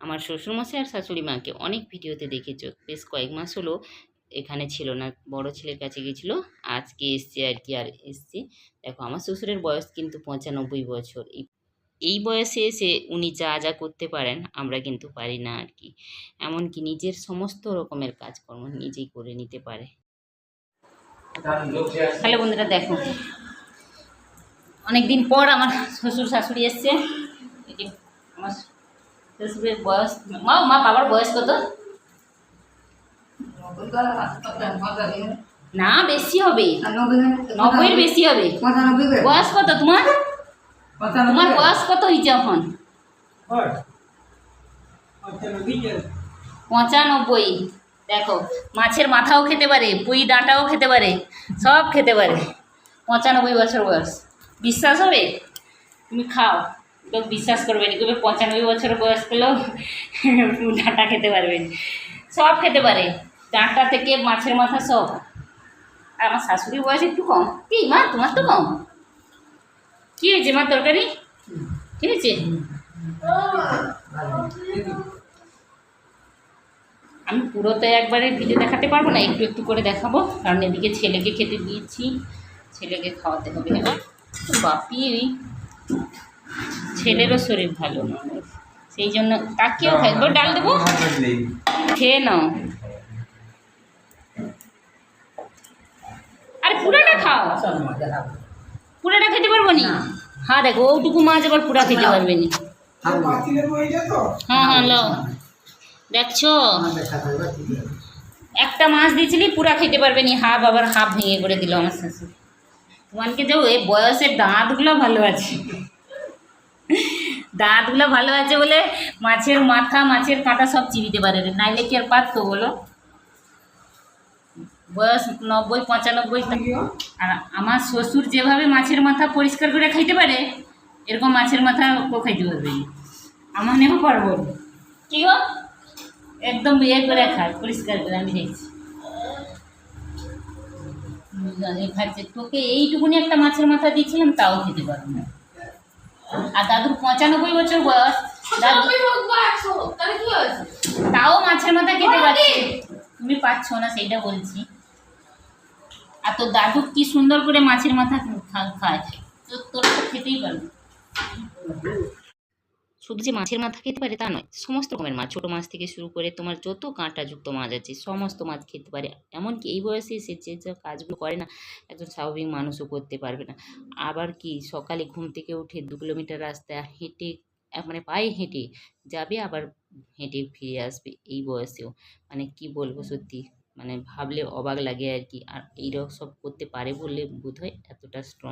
আমার শ্বশুরমশাই আর শাশুড়ি মাকে অনেক ভিডিওতে দেখেছ। বেশ কয়েক মাস হলো এখানে ছিল না, বড় ছেলের কাছে গেছিল, আজকে এসছে আর কি, আর এসছে। দেখো, আমার শ্বশুরের বয়স কিন্তু পঁচানব্বই বছর। এই এই বয়সে এসে উনি যা যা করতে পারেন, আমরা কিন্তু পারি না আর কি। এমনকি নিজের সমস্ত রকমের কাজকর্ম নিজেই করে নিতে পারে। হ্যালো বন্ধুরা, দেখো। অনেকদিন পর আমার শ্বশুর শাশুড়ি এসছে। আমার শ্বশুরের বয়স, মা মা, বাবার বয়স কত? না, বেশি হবে। নব্বইয়ের বেশি হবে। বয়স কত তোমার? তোমার বয়স কত হয়েছে এখন? পঁচানব্বই। দেখো, মাছের মাথাও খেতে পারে, পুঁই ডাঁটাও খেতে পারে, সব খেতে পারে। পঁচানব্বই বছর বয়স। বিশ্বাস হবে? তুমি খাও। লোক বিশ্বাস করবে না কেউ পঁচানব্বই বছর বয়স পেলেও ডাঁটা খেতে পারবে সব খেতে পারে। ডাঁটা থেকে মাছের মাথা সব। আর আমার শাশুড়ির বয়স একটু কম। কি মা, তোমার তো কম? কী হয়েছে মা তরকারি? ঠিক আছে আমি পুরো তো একবারে ভিডিও দেখাতে পারব না, একটু একটু করে দেখাবো। কারণ এদিকে ছেলেকে খেতে দিয়েছি। ছেলেকে খাওয়াতে হবে। বাপি। ছেলেরও শরীর ভালো সেই জন্য তাকেও খাই এবার ডাল দেবো? খেয়ে নাও। আরে পুরাটা খাও। পুরাটা খেতে পারব নি? হ্যাঁ দেখো ওটুকু মাছ আবার পুরা খেতে পারবে নি। হ্যাঁ হ্যাঁ লো দেখছ? একটা মাছ দিয়েছিলি পুরা খেতে পারবে নি। হাফ আবার হাফ ভেঙে করে দিল আমার শাশুড়ি তোমাকে যাও এ বয়সের দাঁতগুলো ভালো আছে দাঁতগুলো ভালো আছে বলে মাছের মাথা মাছের কাঁটা সব চিবিতে পারে রে। নাইলে কি আর পারতো বলো? বয়স নব্বই পঁচানব্বই আর আমার শ্বশুর যেভাবে মাছের মাথা পরিষ্কার করে খাইতে পারে এরকম মাছের মাথা ও খাইতে পারবে আমার নেব পারব কি গো? একদম ইয়ে করে খায় পরিষ্কার করে আমি দেখছি। খাচ্ছে তোকে এইটুকুনি একটা মাছের মাথা দিয়েছিলাম তাও খেতে পারব না। আর দাদুর পঁচানব্বই বছর বয়স। দাদু তাও মাছের মাথা খেতে পারছে তুমি পাচ্ছ না সেইটা বলছি। আর তোর দাদু কি সুন্দর করে মাছের মাথা খায়। তোর তোর তো খেতেই পারবে। শুধু যে মাছের মাথা খেতে পারে তা নয়। সমস্ত রকমের মাছ, ছোটো মাছ থেকে শুরু করে তোমার যত কাঁটাযুক্ত মাছ আছে, সমস্ত মাছ খেতে পারে। এমনকি এই বয়সে এসে যে যে কাজগুলো করে না, একজন স্বাভাবিক মানুষও করতে পারবে না। আবার কি, সকালে ঘুম থেকে উঠে দু কিলোমিটার রাস্তা হেঁটে মানে পায়ে হেঁটে যাবে, আবার হেঁটে ফিরে আসবে এই বয়সেও। মানে কি বলব সত্যি মানে ভাবলে অবাক লাগে আর কি। আর এইরকম সব করতে পারে বললে বোধ হয় এতটা স্ট্রং